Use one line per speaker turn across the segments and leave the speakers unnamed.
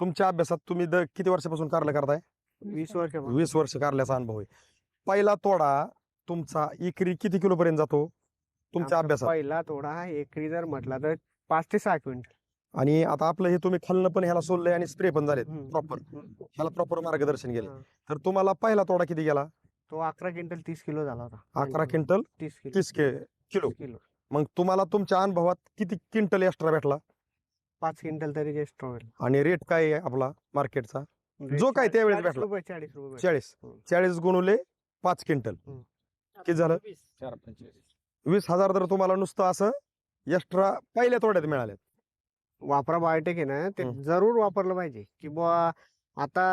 तुमच्या अभ्यासात तुम्ही द किती वर्षापासून कारलं करताय?
वीस वर्ष
वीस वर्ष कारल्याचा अनुभव आहे. पहिला तोडा तुमचा एकरी किती किलो पर्यंत जातो? तुमच्या अभ्यासात.
पहिला थोडा एकरी जर म्हटला तर पाच ते सहा क्विंटल.
आणि आता आपलं हे तुम्ही खाल्लं पण ह्याला सोडलंय आणि स्प्रे पण झालेत.
हम्म.
प्रॉपर. ह्याला प्रॉपर मार्गदर्शन गेले
हा.
तर तुम्हाला पहिला तोडा किती गेला?
तो अकरा क्विंटल तीस किलो झाला होता.
अकरा क्विंटल
तीस किलो.
तीस के किलो.
किलो.
मग तुम्हाला तुमच्या अनुभवात किती क्विंटल एक्स्ट्रा भेटला?
पाच क्विंटल तरी जास्त होईल.
आणि रेट काय आहे आपला मार्केटचा जो काय त्यावेळेस
चाळीस
भेटला.
रुपये चाळीस रुपये भेटला.
चाळीस. गुणुले पाच क्विंटल.
हम्म.
किती झालं? वीस. हजार तर तुम्हाला नुसतं असं एक्स्ट्रा पहिल्या तोड्यात मिळाले
वापरा बायोटेक आहे ना ते. जरूर वापरलं पाहिजे. की बुवा आता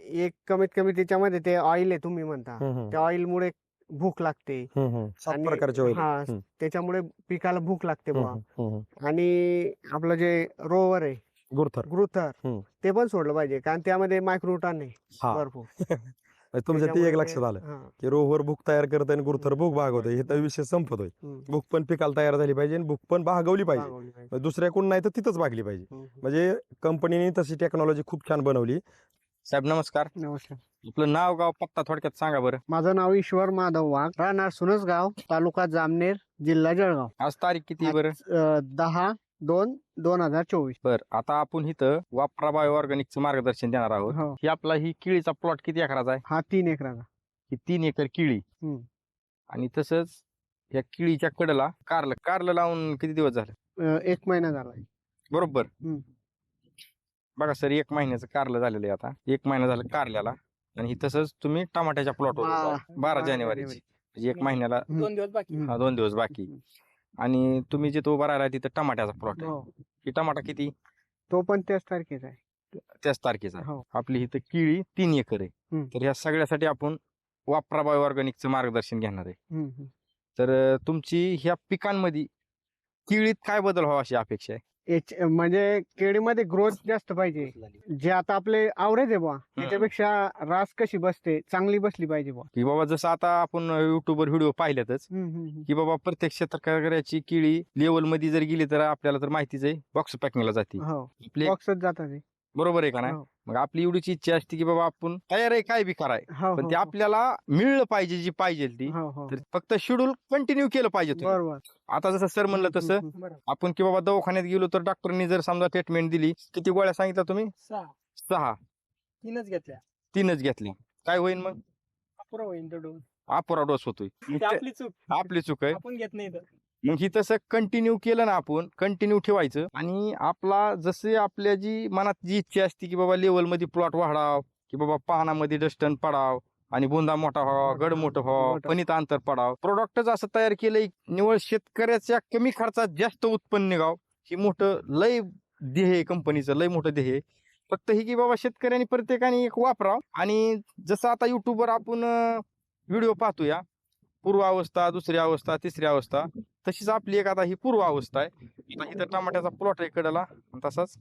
एक कमीत कमी त्याच्यामध्ये ते ऑइल आहे तुम्ही म्हणता. त्या ऑइल मुळे भूक लागते
सात
आणि-
प्रकारचे.
हा
हम्म.
त्याच्यामुळे पिकाला भूक लागते बुवा
हम्म, हम्म, हम्म.
आणि आपलं जे रोवर आहे
गुरुथर
ग्रुथर
हम्म.
ते पण सोडलं पाहिजे कारण त्यामध्ये मायक्रोटान आहे
हा
भरपूर
म्हणजे तुमच्या ती एक लक्षात आलं
हा.
की रोवर भूक तयार करत आणि गुरुथर भूक भागवतोय हे तर विषय संपतोय
हम्म.
भूक पण पिकाला तयार झाली पाहिजे आणि भूक पण भागवली पाहिजे
भागवली पाहिजे.
म्हणजे दुसऱ्याकडून नाही तर तिथंच भागली पाहिजे
हम्म.
म्हणजे कंपनीने तशी टेक्नॉलॉजी खूप छान बनवली
साहेब नमस्कार.
नमस्कार.
आपलं नाव गाव पत्ता थोडक्यात सांगा बरं.
माझं नाव ईश्वर माधव वाघ. राहणार सुनसगाव तालुका जामनेर जिल्हा जळगाव.
आज तारीख किती बरं?
अं, दहा दोन दोन हजार चोवीस.
बर आता आपण इथं वापरा बायो ऑर्गॅनिकचं मार्गदर्शन देणार आहोत.
हो.
ही आपला ही केळीचा प्लॉट किती एकराचा आहे?
हा तीन एकराचा.
ही तीन एकर केळी.
हम्म.
आणि तसंच या केळीच्या कडला कारलं कारलं लावून किती दिवस झाले?
अं, एक महिना झाला.
बरोबर.
हम्म.
बघा सर एक महिन्याचं कारलं झालेलं आहे आता एक महिना झालं कारल्याला आणि ही तसंच तुम्ही टमाट्याच्या प्लॉटवर बारा जानेवारीची म्हणजे एक महिन्याला.
दोन दिवस बाकी.
हा, दोन दिवस बाकी आणि तुम्ही जिथं उभा राहिला तिथं टमाट्याचा प्लॉट आहे
हो.
ही टमाटा किती
तो पण त्याच तारखेचा आहे
त्याच तारखेचा.
हो
आपली इथं केळी तीन एकर आहे
हम्म.
तर ह्या सगळ्यासाठी आपण वापरा बायो ऑर्गॅनिकचं मार्गदर्शन घेणार आहे
हम्म, हम्म.
तर अं, तुमची ह्या पिकांमध्ये केळीत काय बदल व्हावा अशी अपेक्षा आहे
याच- म्हणजे केळीमध्ये ग्रोथ जास्त पाहिजे. जे आता आपले आवरेज आहे बुवा त्याच्यापेक्षा रास कशी बसते चांगली बसली पाहिजे बुवा.
की बाबा जसं आता आपण युट्यूबवर व्हिडिओ पाहिल्यातच
हम्म, हम्म, हम्म.
की बाबा प्रत्येक क्षेत्रकार्याची केळी लेवलमध्ये जर गेली तर आपल्याला तर माहितीच आहे बॉक्स पॅकिंगला जाते.
हो.
आपली
बॉक्सच जातात.
बरोबर आहे का नाही?
हो.
मग आपली एवढीची इच्छा असते की बाबा आपण तयार आहे काय बी कराय.
हो,
पण
हो,
ते
हो.
आपल्याला मिळलं पाहिजे जी पाहिजे ती
हो, हो.
तर फक्त शेड्यूल कंटिन्यू केलं पाहिजे तुम्ही.
बरोबर.
आता जसं सर म्हणलं तसं
हम्म, हम्म.
आपण की बाबा दवाखान्यात गेलो तर डॉक्टरनी जर समजा ट्रीटमेंट दिली किती गोळ्या सांगितल्या तुम्ही?
सहा.
सहा.
तीनच घेतल्या.
तीनच घेतल्या काय होईल मग?
अपुरा होईल तो डोस
अपुरा डोस होतोय.
ते
ते-
आपली चूक.
आपली चूक आहे.
आपण घेत नाही तर.
मग ही तसं कंटिन्यू केलं ना आपण कंटिन्यू ठेवायचं आणि आपला जसे आपल्या जी मनात जी इच्छा असते की बाबा लेवलमध्ये प्लॉट वाढाव की बाबा पानामध्ये डस्टन पडाव आणि बुंदा मोठा व्हावा गड मोठं व्हावं. पणित अंतर पडाव प्रोडक्टच असं तयार केलंय निवळ शेतकऱ्याच्या कमी खर्चात जास्त उत्पन्न निघाव ही मोठं लय आहे कंपनीचं लय मोठं आहे. फक्त ही की बाबा शेतकऱ्यांनी प्रत्येकाने एक वापराव आणि जसं आता युट्यूबवर आपण व्हिडिओ पाहतोया पूर्व अवस्था दुसरी अवस्था तिसरी अवस्था तशीच आपली एक आता ही पूर्व अवस्था आहे. आता इथं टमाट्याचा प्लॉट आहे कडेला आणि तसाच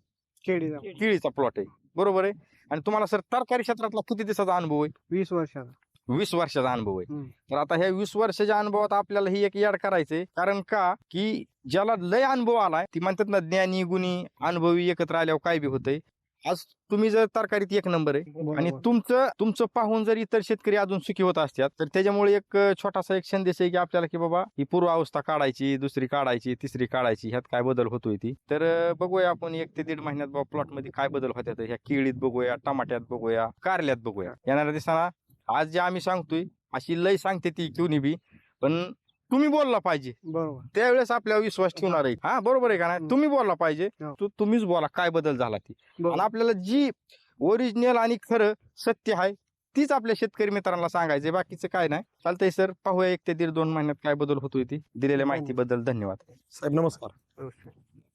केळीचा.
केळीचा प्लॉट आहे. बरोबर आहे? आणि तुम्हाला सर तरकारी क्षेत्रातला किती दिवसाचा अनुभव आहे?
वीस वर्षाचा.
वीस वर्षाचा अनुभव आहे.
हम्म.
तर आता ह्या वीस वर्षाच्या अनुभवात आपल्याला ही एक याड करायचंय. कारण का? की ज्याला लय अनुभव आलाय ती म्हणतात ना ज्ञानी गुणी अनुभवी एकत्र आल्यावर काय बी होतंय. आज तुम्ही जर तरकारीत एक नंबर आहे आणि. तुमचं तुमचं पाहून जर इतर शेतकरी अजून सुखी होत असतात तर त्याच्यामुळे एक छोटासा एक संदेश आहे की आपल्याला की बाबा ही पूर्व अवस्था काढायची दुसरी काढायची तिसरी काढायची ह्यात काय बदल होतोय ती. तर बघूया आपण एक ते दीड महिन्यात बाबा प्लॉटमध्ये काय बदल होत्यात ह्या केळीत बघूया टमाट्यात बघूया कारल्यात बघूया. येणाऱ्या दिवसाला आज जे आम्ही सांगतोय अशी लय सांगते ती कुणी बी पण तुम्ही बोलला पाहिजे.
बरोबर.
त्यावेळेस आपल्यावर विश्वास ठेवणार आहे हा बरोबर आहे का नाही. तुम्ही बोलला पाहिजे.
हो.
तू तुम्हीच बोला काय बदल झाला ती. आणि. आपल्याला जी ओरिजिनल आणि खरं सत्य आहे तीच आपल्या शेतकरी मित्रांना सांगायचे बाकीचं काय नाही. चालतंय सर पाहूया एक ते दीड दोन महिन्यात काय बदल होतोय ती. दिलेल्या माहितीबद्दल धन्यवाद.
साहेब नमस्कार.
नमस्कार.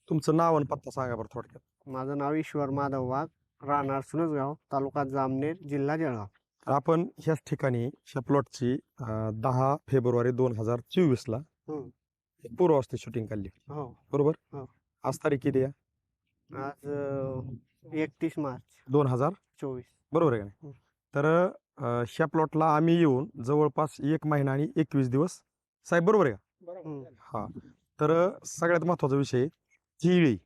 तुमचं नाव आणि पत्ता सांगा बरं थोडक्यात.
माझं नाव ईश्वर माधव वाघ राहणार सुनसगाव तालुका जामनेर जिल्हा जळगाव.
तर आपण ह्याच ठिकाणी ह्या प्लॉटची दहा फेब्रुवारी दोन हजार चोवीस ला
हम्म.
पूर्वावस्थेत शूटिंग काढली.
हो.
बरोबर?
हो.
आज तारीख किती आहे?
आज एकतीस मार्च.
दोन हजार
चोवीस.
बरोबर आहे का नाही. तर अं, ह्या प्लॉटला आम्ही येऊन जवळपास एक महिना आणि एकवीस दिवस साहेब बरोबर आहे का?
हम्म.
हा. तर सगळ्यात महत्त्वाचा विषय केळी.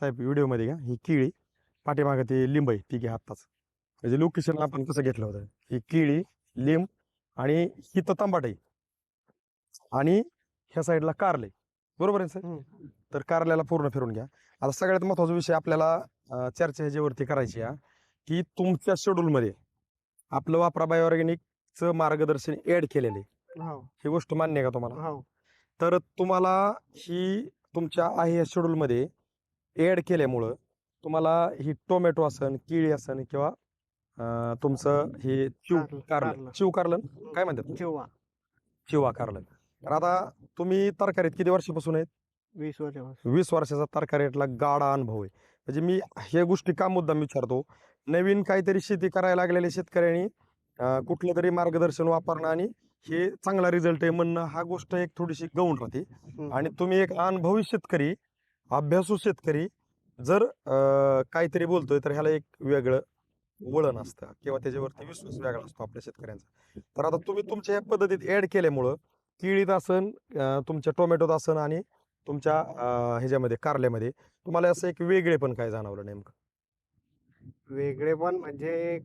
साहेब व्हिडिओमध्ये का ही केळी. पाठीमागे ते लिंब आहे ती घ्या आत्ताच. म्हणजे लोकेशन आपण कसं घेतलं होतं? ही केळी लिंब आणि ही तर तांबाट आणि ह्या साईडला कारले. बरोबर आहे सर. तर कारल्याला पूर्ण फिरून घ्या. आता सगळ्यात महत्त्वाचा विषय आपल्याला चर्चा ह्याच्यावरती करायची आहे की तुमच्या शेड्यूलमध्ये आपलं वापरा बायोऑर्गॅनिकचं मार्गदर्शन ऍड केलेलं
हो.
ही गोष्ट मान्य आहे का तुम्हाला?
हो.
तर तुम्हाला ही तुमच्या आहे या शेड्यूलमध्ये ऍड केल्यामुळं तुम्हाला ही टोमॅटो असन केळी असन किंवा अं, तुमचं हे चिव
कारलं,
कारलं.
कारलं.
चिव कारलं? काय म्हणतात?
चिवा.
चिवा कारलं. तर आता तुम्ही तरकारीत किती वर्षापासून आहेत?
वीस वर्षापासून.
वीस वर्षाचा तरकारीतला गाडा अनुभव आहे. म्हणजे मी ह्या गोष्टी का मुद्दाम विचारतो? नवीन काहीतरी शेती करायला लागलेल्या शेतकऱ्यांनी अं, कुठलं तरी मार्गदर्शन वापरणं आणि हे चांगला रिझल्ट आहे म्हणणं हा गोष्ट एक थोडीशी गौण राहते.
हम्म.
आणि तुम्ही एक अनुभवी शेतकरी अभ्यासू शेतकरी जर अं, काहीतरी बोलतोय तर ह्याला एक वेगळं वळण असतं किंवा त्याच्यावरती विश्वास वेगळा असतो आपल्या शेतकऱ्यांचा तर आता तुम्ही तुमच्या या पद्धतीत ऍड केल्यामुळं केळीत असन अं, तुमच्या टोमॅटोत असन आणि तुमच्या ह्याच्यामध्ये कारल्यामध्ये तुम्हाला असं एक वेगळे पण काय जाणवलं नेमकं
वेगळे पण म्हणजे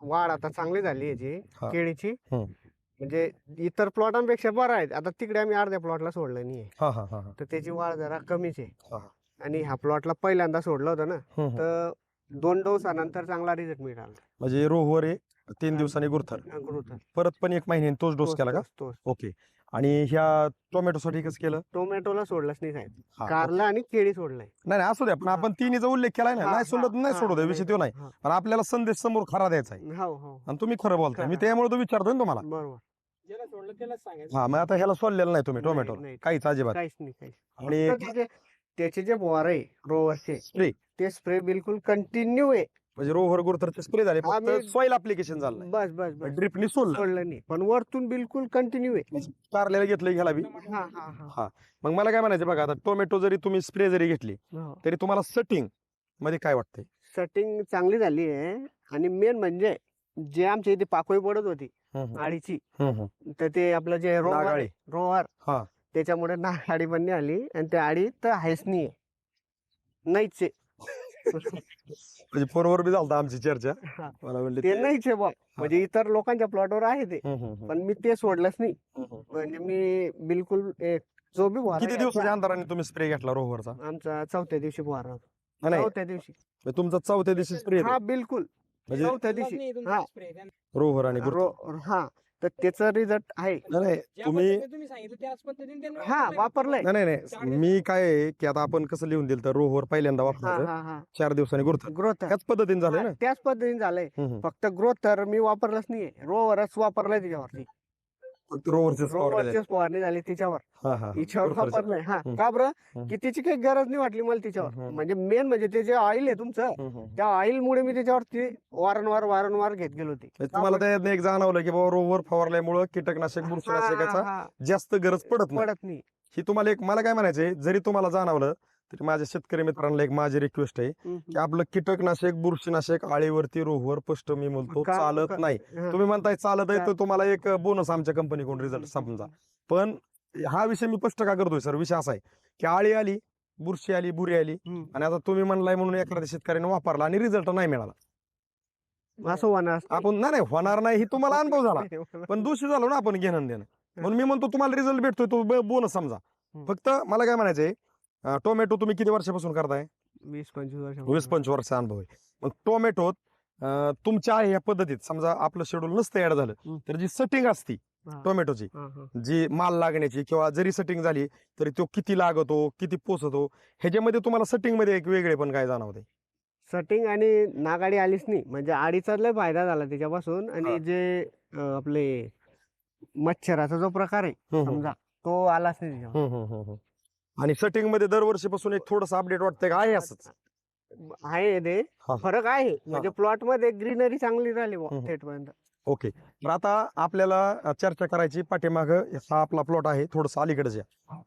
वाढ आता चांगली झाली याची. केळीची. म्हणजे इतर प्लॉटांपेक्षा बरं आहे आता तिकडे आम्ही अर्ध्या प्लॉटला सोडलं नाहीये
हा हा हा हा
तर त्याची वाढ जरा कमीच आहे. आणि ह्या प्लॉटला पहिल्यांदा सोडलं होतं ना. तर दोन डोसानंतर चांगला रिझल्ट मिळाला.
म्हणजे रोहवर आहे तीन दिवसांनी गुरथर
ग्रोथ
परत पण एक महिन्याने तोच डोस केला का? ओके. आणि ह्या टोमॅटोसाठी कसं केलं?
टोमॅटोला सोडलंच नाही साहेब.
हा.
कारला आणि केळी सोडलंय.
नाही नाही असू द्या पण आपण तिन्हीचा उल्लेख केलाय ना
हा,
नाही सोडलं तर
हा,
नाही
हा,
सोडू द्या विषय तो नाही
हा.
पण आपल्याला संदेश समोर खरा द्यायचा आहे.
हो हो.
आणि तुम्ही खरं बोलताय. मी
खरं.
त्यामुळे तो विचारतोय ना तुम्हाला.
बरोबर.
ज्याला सोडलं त्यालाच सांगायचं.
हा मग आता ह्याला सोडलेलं नाही तुम्ही
नाही,
टोमॅटो
नाही.
काहीच अजिबात.
काहीच नाही काहीच
आणि
त्याचे त्याचे जे फवार आहे रोवरचे. ते स्प्रे बिलकुल कंटिन्यू आहे.
म्हणजे रोहर गुरथरचे स्प्रे झाले फक्त
आम्ही-
सॉइल अप्लिकेशन झालं नाही.
बस बस बस.
ड्रिपनी सोडलं.
सोडलं नाही. पण वरतून बिलकुल कंटिन्यू आहे.
कारल्याला घेतलं ह्याला बी.
हा हा हा.
मग मला काय म्हणायचं बघा आता टोमॅटो जरी तुम्ही स्प्रे जरी घेतली
हो.
तरी तुम्हाला सेटिंगमध्ये काय वाटतंय?
सेटिंग चांगली झाली आहे. आणि मेन म्हणजे जे आमच्या इथे पाकोळी पडत होती आळीची. तर ते आपलं जे
नागाळी.
आहे, रोवर. त्याच्यामुळे नागाळी पण नाही आली. आणि त्या आळी तर आहेच नाही नाहीच आहे.
म्हणजे फोनवर बी झालता आमची चर्चा.
हा.
मला म्हणले
ते नाहीच आहे बा म्हणजे इतर लोकांच्या प्लॉटवर आहे ते. पण मी ते सोडलंच नाही. म्हणजे मी बिलकुल एक जो बी फवारा
किती दिवसाच्या अंतराने तुम्ही स्प्रे घेतला रोहरचा
आमचा चौथ्या दिवशी फवारा होता.
नाही
चौथ्या दिवशी.
म्हणजे तुमचा चौथ्या दिवशी स्प्रे
हा बिलकुल.
म्हणजे
चौथ्या दिवशी. हा.
रोहर आणि.
रो- हा. तर त्याचा रिझल्ट आहे.
नाही नाही
ज्या
तुम्ही
पद्धतीने तुम्ही सांगितलं त्याच पद्धतीने त्यांनी
हा
वापरलंय.
वापरलंय.
नाही नाही नाही मी काय आहे की आता आपण कसं लिहून दिलं तर रोहर पहिल्यांदा
हा
वापरायचं
हा हा.
चार दिवसांनी गुरथर
ग्रोथ
त्याच पद्धतीने झालंय ना?
त्याच पद्धतीने झालंय.
हम्म, हम्म.
फक्त ग्रोथ तर मी वापरलंच नाहीये. रोवरच वापरलंय त्याच्यावरती.
फवारणी झाली.
रोवरचीच फवारणी झाली त्याच्यावर. हिच्यावर
गुरथरचं.
वापरलंय हा. का बरं. की त्याची काही गरज नाही वाटली मला
हम्म.
म्हणजे मेन म्हणजे ते जे ऑइल आहे तुमचं. त्या ऑइल मुळे मी त्याच्यावरती वारंवार वारंवार घेत गेलो होते
म्हणजे तुम्हाला त्याच्यातनं एक जाणवलं की बाबा रोहर फवारल्यामुळं कीटकनाशक बुरशीनाशकाचा जास्त गरज पडत नाही
पडत नाही
ही तुम्हाला एक मला काय म्हणायचंय जरी तुम्हाला जाणवलं तरी माझ्या शेतकरी मित्रांना एक माझी रिक्वेस्ट आहे की आपलं कीटकनाशक बुरशीनाशक आळीवरती रोहर स्पष्ट मी म्हणतो चालत नाही. तुम्ही म्हणताय चालत आहे तर तुम्हाला एक बोनस आमच्या कंपनीकडून रिझल्ट समजा. पण हा विषय मी स्पष्ट का करतोय सर विषय असा आहे की आळी आली बुरशी आली बुरी आली. आणि आता तुम्ही म्हणलाय म्हणून एखाद्या शेतकऱ्याने वापरला आणि रिझल्ट नाही मिळाला.
असं होणार
आपण नाही नाही होणार नाही ही तुम्हाला अनुभव झाला. पण दोषी झालो ना आपण घेणं देणं म्हणून मी म्हणतो तुम्हाला रिझल्ट भेटतोय तो बोनस समजा. फक्त मला काय म्हणायचंय अं, टोमॅटो तुम्ही किती वर्षापासून करताय
वीस पंचवीस वर्ष
वीस पंचवीस वर्षाचा अनुभव आहे मग टोमॅटोत अं, तुमच्या या पद्धतीत समजा आपलं शेड्यूल नसतं ऍड झालं
हम्म.
तर जी सेटिंग असती
हा.
टोमॅटोची
हा, हा.
जी माल लागण्याची किंवा जरी सेटिंग झाली तरी तो किती लागतो किती पोचतो ह्याच्यामध्ये तुम्हाला सेटिंगमध्ये एक वेगळे पण काय जाणवते
सटिंग आणि नागाडी आलीच नाही म्हणजे आडीचा लय फायदा झाला त्याच्यापासून
हा.
आणि जे अं, आपले मच्छराचा जो प्रकार आहे समजा तो आलाच नाही
आणि सेटिंगमध्ये दरवर्षीपासून एक थोडस अपडेट वाटतंय का? आहे असंच.
आहे ते.
हा.
फरक आहे. म्हणजे प्लॉटमध्ये ग्रीनरी चांगली झाली बुवा
हम्म.
थेटपर्यंत.
ओके तर आता आपल्याला अ, चर्चा करायची पाठीमाग. हा आपला प्लॉट आहे. थोडस अलीकडे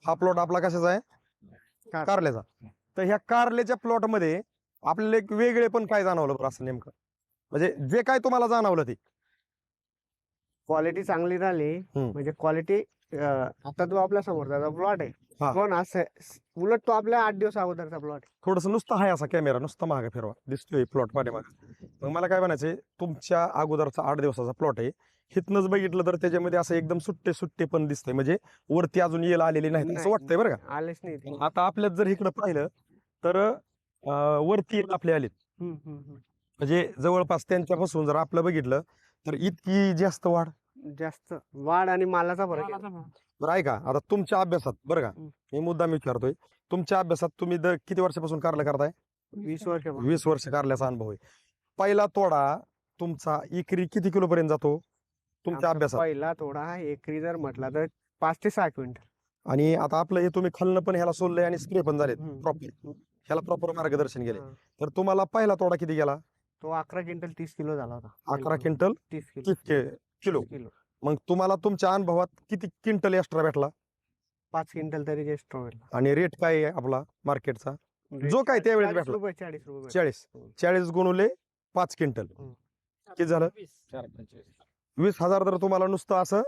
हा प्लॉट आपला कशाचा आहे?
कार-
कारल्याचा. तर ह्या कारल्याच्या प्लॉटमध्ये आपल्याला एक वेगळे पण काय जाणवलं बरं असं नेमकं? म्हणजे जे काय तुम्हाला जाणवलं ते.
क्वालिटी चांगली झाली.
हम्म.
म्हणजे क्वालिटी आता जो आपल्या समोरचा प्लॉट आहे.
हा.
पण असं उलट तो आपल्या आठ दिवस अगोदरचा प्लॉट
थोडस नुसतं हाय असा कॅमेरा नुसता मागे फिरवा दिसतोय प्लॉट पाठीमागे मग मला काय म्हणायचंय तुमच्या अगोदरचा आठ दिवसाचा प्लॉट आहे हिथनच बघितलं तर त्याच्यामध्ये असं एकदम सुट्टे सुट्टे पण दिसतंय म्हणजे वरती अजून येल आलेली नाही असं. वाटतंय बरं का
आलेच नाही.
आता आपल्यात जर इकडं पाहिलं तर वरती येल आपले आलेत. म्हणजे जवळपास त्यांच्यापासून जर आपलं बघितलं तर इतकी जास्त वाढ
जास्त वाढ आणि मालाचा फरक आहे.
बरं ऐका. आता तुमच्या अभ्यासात बरं का. मी मुद्दाम विचारतोय. तुमच्या अभ्यासात तुम्ही दर किती वर्षापासून कारलं करताय?
वीस वर्ष
वीस वर्ष कारल्याचा अनुभव आहे. पहिला तोडा तुमचा एकरी किती किलो पर्यंत जातो? तुमच्या अभ्यासात.
पहिला थोडा एकरी जर म्हटला तर पाच ते सहा क्विंटल.
आणि आता आपलं हे तुम्ही खाल्लं पण ह्याला सोडलंय आणि स्प्रे पण
हम्म.
प्रॉपर ह्याला प्रॉपर मार्गदर्शन केले. तर तुम्हाला पहिला तोडा किती गेला?
तो अकरा क्विंटल तीस किलो झाला होता.
अकरा क्विंटल
तीस किलो.
किलो. मग तुम्हाला तुमच्या अनुभवात किती क्विंटल एक्स्ट्रा भेटला
पाच क्विंटल तरी जास्त होईल
आणि रेट काय आहे आपला मार्केटचा जो काय त्यावेळेस
चाळीस
भेटला.
रुपये चाळीस रुपये भेटला.
चाळीस. चाळीस गुणुले पाच क्विंटल किती झालं?
वीस.
हजार तर तुम्हाला नुसतं असं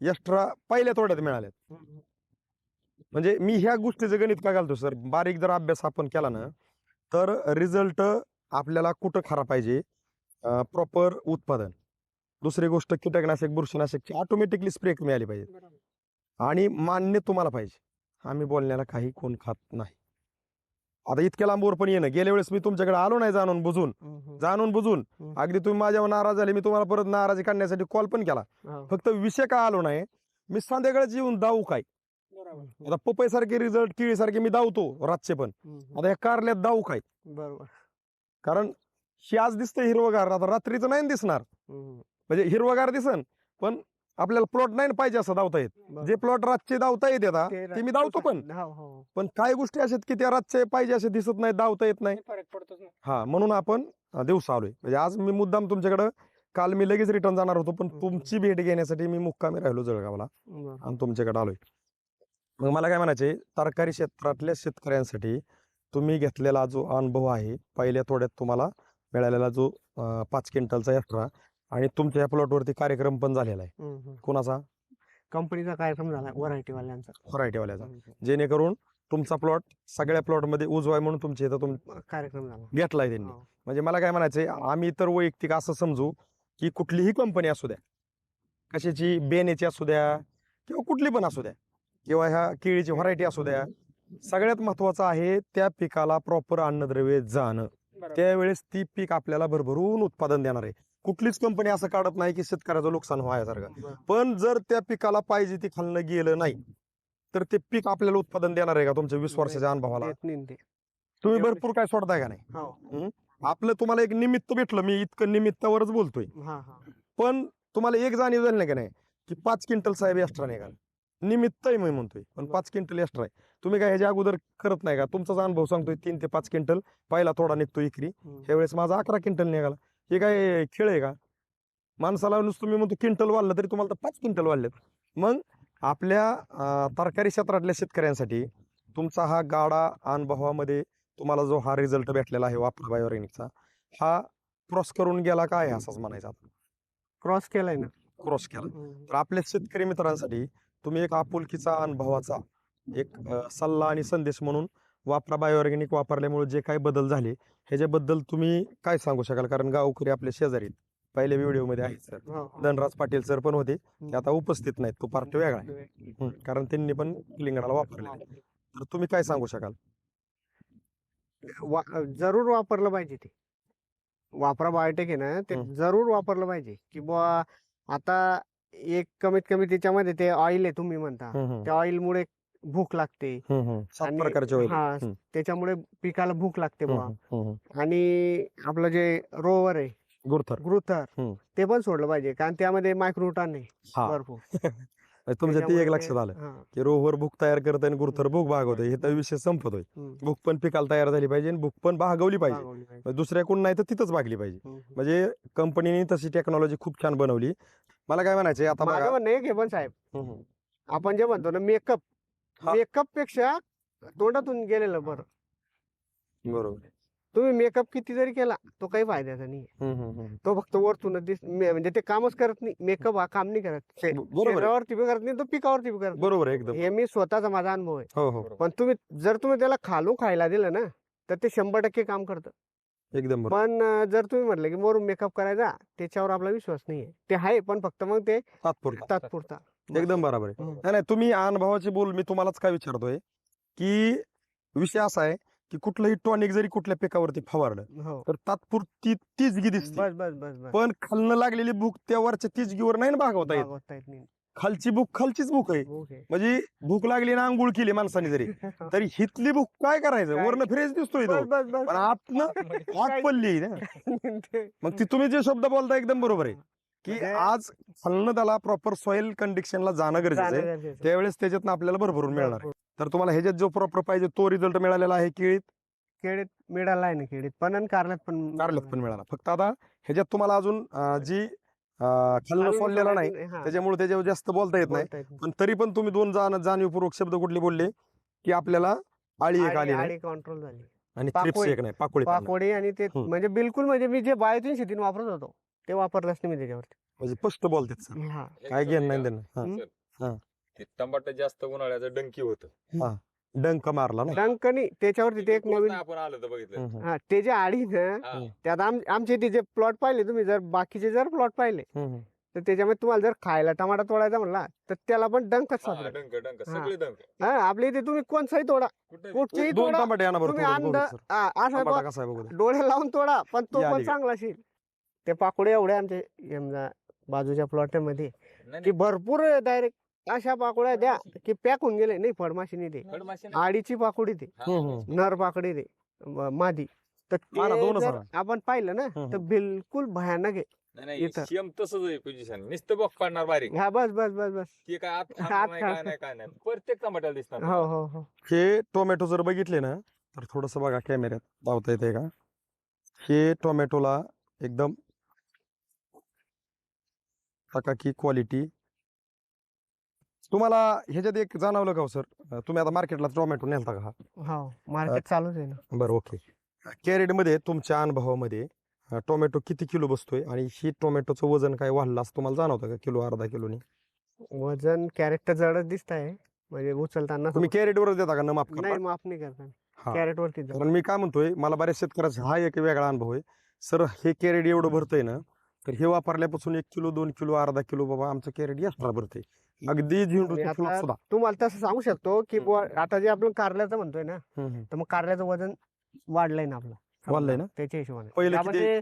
एक्स्ट्रा पहिल्या तोड्यात मिळाले
हम्म.
म्हणजे मी ह्या गोष्टीचं गणित काय घालतो सर बारीक जर अभ्यास आपण केला ना तर रिझल्ट आपल्याला कुठं खरा पाहिजे प्रॉपर उत्पादन दुसरी गोष्ट कीटकनाशक बुरशीनाशकची ऑटोमॅटिकली स्प्रे कमी आली पाहिजे. आणि मान्य तुम्हाला पाहिजे आम्ही बोलण्याला काही कोण खात नाही आता इतक्या लांबवर पण येणं गेल्या वेळेस मी तुमच्याकडे आलो नाही जाणून बुजून. जाणून बुजून. अगदी तुम्ही माझ्यावर नाराज झाले मी तुम्हाला परत नाराजी काढण्यासाठी कॉल पण केला. फक्त विषय का आलो नाही मी संध्याकाळची येऊन दाऊ काय. आता पपई सारखे रिझल्ट केळी सारखे मी दावतो रातचे पण. आता या कारल्यात दाऊ काय
बरोबर
कारण हे आज दिसतंय हिरवगार आता रात्रीचं नाही दिसणार. म्हणजे हिरवगार दिसन पण आपल्याला प्लॉट नाही ना पाहिजे असं दावता येत. जे प्लॉट रातचे दावता येत आता
ते
ते मी धावतो पण.
हो, हो.
पण काही गोष्टी अशा आहेत की त्या रातचे पाहिजे असे दिसत नाही दावता येत नाही
फरक पडतोच ना
हा म्हणून आपण अं, दिवसा आलोय म्हणजे आज मी मुद्दाम तुमच्याकडं काल मी लगेच रिटर्न जाणार होतो पण. तुमची भेट घेण्यासाठी मी मुक्कामी राहिलो जळगावला. आणि तुमच्याकडे आलोय मग मला काय म्हणायचे तरकारी क्षेत्रातल्या शेतकऱ्यांसाठी तुम्ही घेतलेला जो अनुभव आहे पहिल्या तोड्यात तुम्हाला मिळालेला जो अं, पाच क्विंटलचा एक्स्ट्रा आणि तुमच्या या प्लॉटवरती कार्यक्रम पण झालेला आहे. कोणाचा?
कंपनीचा कार्यक्रम झाला व्हरायटी वाल्यांचा
व्हरायटीवाल्याचा जेणेकरून तुमचा प्लॉट सगळ्या प्लॉटमध्ये उजवाय म्हणून तुमच्या इथं तुम
कार्यक्रम झाला.
घेतलाय त्यांनी.
हो.
म्हणजे मला काय म्हणायचंय आम्ही तर वैयक्तिक असं समजू की कुठलीही कंपनी असू द्या कशाची बेनेची असू द्या किंवा कुठली पण असू द्या किंवा ह्या केळीची व्हरायटी असू द्या सगळ्यात महत्वाचं आहे त्या पिकाला प्रॉपर अन्नद्रव्य जाणं. त्यावेळेस ती पीक आपल्याला भरभरून उत्पादन देणार आहे. कुठलीच कंपनी असं काढत नाही की शेतकऱ्याचं नुकसान व्हायसारखं. पण जर त्या पिकाला पाहिजे ती खाल्लं गेलं नाही तर ते पीक आपल्याला उत्पादन देणार आहे का? तुमच्या वीस वर्षाच्या अनुभवाला.
नाही.
तुम्ही भरपूर काय सोडताय का नाही?
हो.
आपलं तुम्हाला एक निमित्त भेटलं मी इतकं निमित्तावरच बोलतोय. पण तुम्हाला एक जाणीव झाली नाही का नाही? की पाच क्विंटल साहेब एक्स्ट्रा निघाल निमित्त आहे मी म्हणतोय पण पाच क्विंटल एक्स्ट्रा आहे. तुम्ही काय ह्याच्या अगोदर करत नाही का? तुमचाच अनुभव सांगतोय तीन ते पाच क्विंटल पहिला थोडा निघतो इकरी.
हम्म.
त्यावेळेस माझा अकरा क्विंटल निघाला. हे काय खेळ आहे का? माणसाला नुसतं मी म्हणतो क्विंटल वाढलं तरी तुम्हाला तर पाच क्विंटल वाढलेत. मग आपल्या तरकारी क्षेत्रातल्या शेतकऱ्यांसाठी तुमचा हा गाडा अनुभवामध्ये तुम्हाला जो हा रिझल्ट भेटलेला आहे वापर बायोरेनिकचा हा क्रॉस करून गेला काय असाच म्हणायचा
क्रॉस केलाय ना.
क्रॉस केला.
हम्म.
तर आपल्या शेतकरी मित्रांसाठी तुम्ही एक आपुलकीचा अनुभवाचा एक सल्ला आणि संदेश म्हणून वापरा बायोऑर्गॅनिक वापरल्यामुळे जे काही बदल झाले ह्याच्याबद्दल तुम्ही काय सांगू शकाल? कारण गावकरी आपले शेजारी आहेत. पहिल्या व्हिडिओमध्ये आहेत सर. धनराज पाटील सर पण होते. ते आता उपस्थित नाहीत. तो पार्ट वेगळा आहे. हं, कारण त्यांनी पण लिंगडाला वापरले तर तुम्ही काय सांगू शकाल?
वा- जरूर वापरलं पाहिजे ते. वापरा बायोटेक आहे ना ते. जरूर वापरलं पाहिजे. की बुवा आता एक कमीत कमी त्याच्यामध्ये ते ऑइल आहे तुम्ही म्हणता.
हं, हं,
त्या ऑइल मुळे भूक लागते
हं, हं. सात
आणि-
प्रकारचे.
हा. त्याच्यामुळे पिकाला भूक लागते
हं,
बुवा
हं, हं, हं.
आणि आपलं जे रोवर आहे
गुरथर
ग्रुथर
हम्म.
ते पण सोडलं पाहिजे कारण त्यामध्ये मायक्रोटान आहे
हा
भरपूर
तुमच्या ते
त्याच्यामुळे
एक लक्षात आलं
हा,
की रोवर भूक तयार करतोय आणि गुरथर भूक भागवतोय हे तर विषय संपतोय
हम्म.
भूक पण पिकाला तयार झाली पाहिजे आणि भूक पण भागवली पाहिजे. म्हणजे दुसऱ्या कोण नाही तर तिथंच भागली पाहिजे
हम्म.
म्हणजे कंपनीने तशी टेक्नॉलॉजी खूप छान बनवली मला काय म्हणायचे आता
माझं
बघा
म्हणणं आहे की पण साहेब
हं, हं.
आपण जे म्हणतो ना मेकअप
हा.
मेकअपपेक्षा तोंडातून गेलेलं बरं.
बरोबर.
तुम्ही मेकअप किती जरी केला तो काही फायद्याचा नाही
हम्म, हम्म, हम्म.
तो फक्त वरतूनच दिस मे- म्हणजे ते कामच करत नाही. मेकअप हा काम नाही करत. शे-
ब- बरोबर आहे.
शरीरावरती बी करत नाही तो पिकावरती बी करत नाही.
बरोबर आहे एकदम.
हे मी स्वतःचा माझा अनुभव आहे.
हो हो.
पण तुम्ही जर तुम्ही त्याला खालून खायला दिलं ना तर ते शंभर टक्के काम करतं.
एकदम बरोबर.
पण अं, जर तुम्ही म्हटलं की वरून मेकअप करायचा त्याच्यावर आपला विश्वास नाहीये. ते आहे पण फक्त मग ते
तात्पुरता.
तात्पुरता.
एकदम बरोबर आहे. नाही नाही तुम्ही अनुभवाची बोल मी तुम्हालाच काय विचारतोय की विषय असा आहे की कुठलंही टॉनिक जरी कुठल्या पिकावरती फवारलं
हो.
तर तात्पुरती तिजगी दिसते.
बस बस बस बस.
पण खालनं लागलेली भूक त्या वरच्या तिजगीवर नाही ना भागवता येत. खालची भूक खालचीच भूक आहे. म्हणजे भूक लागली ना आंघोळ केली माणसाने जरी तरी हितली भूक काय करायचं? वरनं फ्रेश दिसतोय पण आग पडली ना. मग ती तुम्ही जे शब्द बोलता एकदम बरोबर आहे. की
म्हणजे-
आज खालनं त्याला प्रॉपर सॉइल कंडिशनला जाणं गरजेचं
जाणं
आहे
गरजेचं.
त्यावेळेस त्याच्यातनं आपल्याला भरभरून मिळणार आहे. तर तुम्हाला ह्याच्यात जो प्रॉपर पाहिजे तो रिझल्ट मिळालेला आहे केळीत
केळीत मिळाला आहे ना केळीत पण आणि कारल्यात पण
कारल्यात पण मिळाला फक्त आता ह्याच्यात तुम्हाला अजून अं, जी अं, खालनं सोडलेला नाही
हा,
त्याच्यामुळे त्याच्यावर जास्त बोलता येत नाही
बोलता येत नाही.
पण तरी पण तुम्ही दोन जाण जाणीवपूर्वक शब्द कुठले बोलले की आपल्याला आळी एक आली
आळी
नाही
आळी कंट्रोल झाली
आणि थ्रिप्स
पाकोळी.
एक नाही पाकोळी.
पाकोडी आणि ते
हम्म.
म्हणजे बिलकुल म्हणजे मी जे बायोतीन शेतीन वापरत होतो ते वापरलंच नाही मी त्याच्यावरती
म्हणजे स्पष्ट बोलतात सर
हा
काय घेणं नाही देणं हा.
हम्म.
हा.
ते टमाटर जास्त उन्हाळ्याचं डंकी होत
डंक मारला ना
डंकनी त्याच्यावरती ते एक नवीन
आपण आलं तर बघितलं
हम्म,
हा ते जे आडी ना
हा.
त्यात आम आमचे ते जे प्लॉट पाहिले तुम्ही जर बाकीचे जर प्लॉट पाहिले
हम्म.
तर त्याच्यामध्ये तुम्हाला जर खायला टमाटा तोडायचा म्हणला तर त्याला पण डंकच
हा,
सापडेल
डंक डंक
हा.
सगळे डंक
हा आपल्या इथे तुम्ही कोणचाही तोडा
कुठे
कुठचेही
दोन
तोडा
टमाटे आणा बरं
तुम्ही
थोडं बघू
अंदा
सर.
हा, असं
टमाटा
बघा,
कसा आहे बघू दे.
डोळे लावून तोडा पण तो
या
पण? चांगला असेल ते पाकोडे एवढे आमचे समजा बाजूच्या प्लॉटमध्ये
नाही,
की भरपूर डायरेक्ट अशा पाकोड्या द्या की पॅक होऊन गेले. नाही
फळमाशी नाही.
आडीची पाकोडी
हा.
हम्म.
नर पाकडी म- मादी. तर
मारा,
ते
दोनच
जर
आणा.
आपण पाहिलं ना
हम्म.
तर बिलकुल भयानक आहे.
नाही, नाही
इथं.
शेम तसंच आहे पोझिशन नुसतं बॉक्स पाडणार बारीक.
हा बस बस बस बस.
ते काय आत
आत
खाणार नाही
खा-
काय नाही काय नाही. प्रत्येक टमाट्याला दिसणार
हो हो हो.
हे टोमॅटो जर बघितले ना तर थोडस बघा कॅमेऱ्यात लावता येते का? हे टोमॅटोला एकदम की क्वालिटी तुम्हाला ह्याच्यात एक जाणवलं का हो सर तुम्ही आता मार्केटला टोमॅटो नेलता का? हा
हो मार्केट चालूच आहे ना.
बरं ओके कॅरेटमध्ये तुमच्या अनुभवामध्ये टोमॅटो किती किलो बसतोय? आणि ही टोमॅटोचं वजन काय वाढलं असं तुम्हाला जाणवतं का किलो अर्धा किलोनी?
वजन कॅरेट तर जडच दिसत आहे म्हणजे उचलताना
तुम्ही कॅरेटवरच देता का? न माफ
नाही माफ नाही करता.
हा.
कॅरेट वरती
कारण मी काय म्हणतोय मला बऱ्याच शेतकऱ्याचा हा एक वेगळा अनुभव आहे. सर हे कॅरेट एवढं भरतंय ना तर हे वापरल्यापासून एक किलो दोन किलो अर्धा किलो बाबा आमचं कॅरेट एक्स्ट्रा भरतंय अगदी झेंडूचं
आणि
फुलं
आता
सुद्धा.
तुम्हाला तसं सांगू शकतो की बुवा आता जे आपण कारल्याचं म्हणतोय ना
हम्म.
तर मग कारल्याचं वजन वाढलंय ना आपलं.
वाढलंय ना?
त्याच्या हिशोबाने.
पहिलं किती-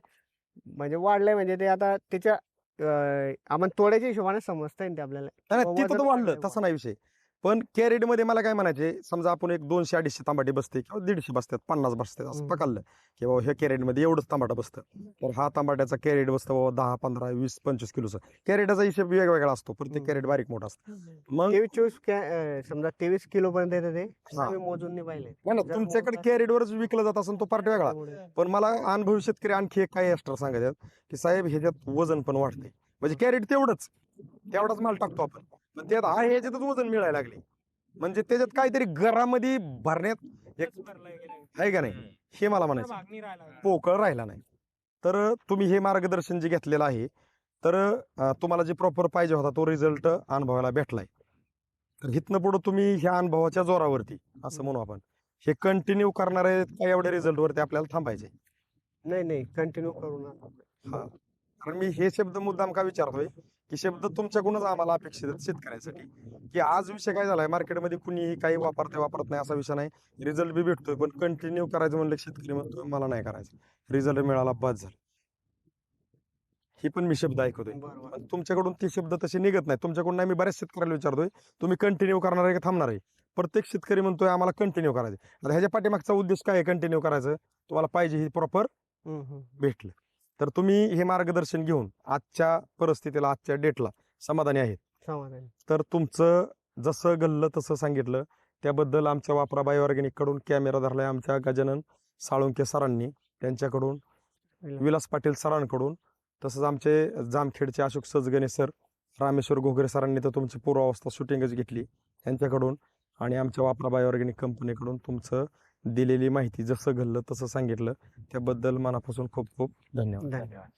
म्हणजे वाढलंय म्हणजे ते आता त्याच्या अं, आपण तोड्याच्या हिशोबाने समजता येईल ते आपल्याला.
नाही तर वाढलं
वाढलंय.
तसं नाही विषय. पण कॅरेटमध्ये मला काय म्हणायचे समजा आपण एक दोनशे अडीचशे तांबाटे बसते किंवा दीडशे बसतात पन्नास बसतात असं. पकडलं की बाबा ह्या कॅरेटमध्ये एवढंच तांबाटा बसतं. तर हा तांबाट्याचा कॅरेट बसतं बाबा दहा पंधरा वीस पंचवीस किलोचा. कॅरेटाचा हिशोब वेगवेगळा असतो प्रत्येक. कॅरेट बारीक मोठा असतो. मग
तेवीस चोवीस समजा तेवीस किलो पर्यंत येतं ते मोजून नाही पाहिले.
तुमच्याकडे कॅरेटवरच विकलं जात असेल तो पार्ट वेगळा. पण मला अनुभवी शेतकरी आणखी एक काय एक्स्ट्रा सांगायचं की साहेब ह्याच्यात वजन पण वाढते म्हणजे कॅरेट तेवढंच तेवढाच माल टाकतो आपण. पण त्यात हा ह्याच्यातच वजन मिळायला लागले. म्हणजे त्याच्यात काहीतरी घरामध्ये भरण्यात एक आहे का नाही. हे मला म्हणायचं पोकळ राहिला नाही. तर तुम्ही हे मार्गदर्शन जे घेतलेलं आहे तर तुम्हाला जे प्रॉपर पाहिजे होता तो रिझल्ट अनुभवायला भेटलाय. तर इथनं पुढे तुम्ही ह्या अनुभवाच्या जोरावरती असं म्हणू आपण. हे कंटिन्यू करणारे काय एवढ्या रिझल्ट वरती आपल्याला थांबायचे?
नाही नाही. कंटिन्यू करू नका.
हा. कारण मी हे शब्द मुद्दाम का विचारतोय? की शब्द तुमच्याकडूनच आम्हाला अपेक्षित आहेत शेतकऱ्यांसाठी. की आज विषय काय झालाय मार्केटमध्ये कुणीही काही वापरते वापरत नाही असा विषय नाही. रिझल्ट बी भेटतोय पण कंटिन्यू करायचं म्हणलं शेतकरी म्हणतोय मला नाही करायचं. रिझल्ट मिळाला बस झालं. ही पण मी शब्द ऐकतोय. तुमच्याकडून ते शब्द तसे निघत नाही तुमच्याकडून नाही मी बऱ्याच शेतकऱ्याला विचारतोय तुम्ही कंटिन्यू करणार आहे का थांबणार आहे? प्रत्येक शेतकरी म्हणतोय आम्हाला कंटिन्यू करायचं आता ह्याच्या पाठीमागचा उद्देश काय आहे कंटिन्यू करायचं? तुम्हाला पाहिजे ही प्रॉपर. भेटलं. तर तुम्ही हे मार्गदर्शन घेऊन आजच्या परिस्थितीला आजच्या डेटला समाधानी आहेत.
समाधान
तर तुमचं जसं घडलं तसं सांगितलं. त्याबद्दल आमच्या वापराबाई ऑर्गॅनिककडून कॅमेरा धरलाय आमच्या गजानन साळुंके सरांनी त्यांच्याकडून विलास पाटील सरांकडून तसंच आमचे जामखेडचे अशोक सजगणे सर रामेश्वर घोगरे सरांनी तर तुमची पूर्वावस्था शूटिंगच घेतली त्यांच्याकडून आणि आमच्या वापराबाई ऑर्गॅनिक कंपनीकडून तुमचं दिलेली माहिती जसं घडलं तसं सांगितलं. त्याबद्दल मनापासून खूप खूप धन्यवाद.
धन्यवाद.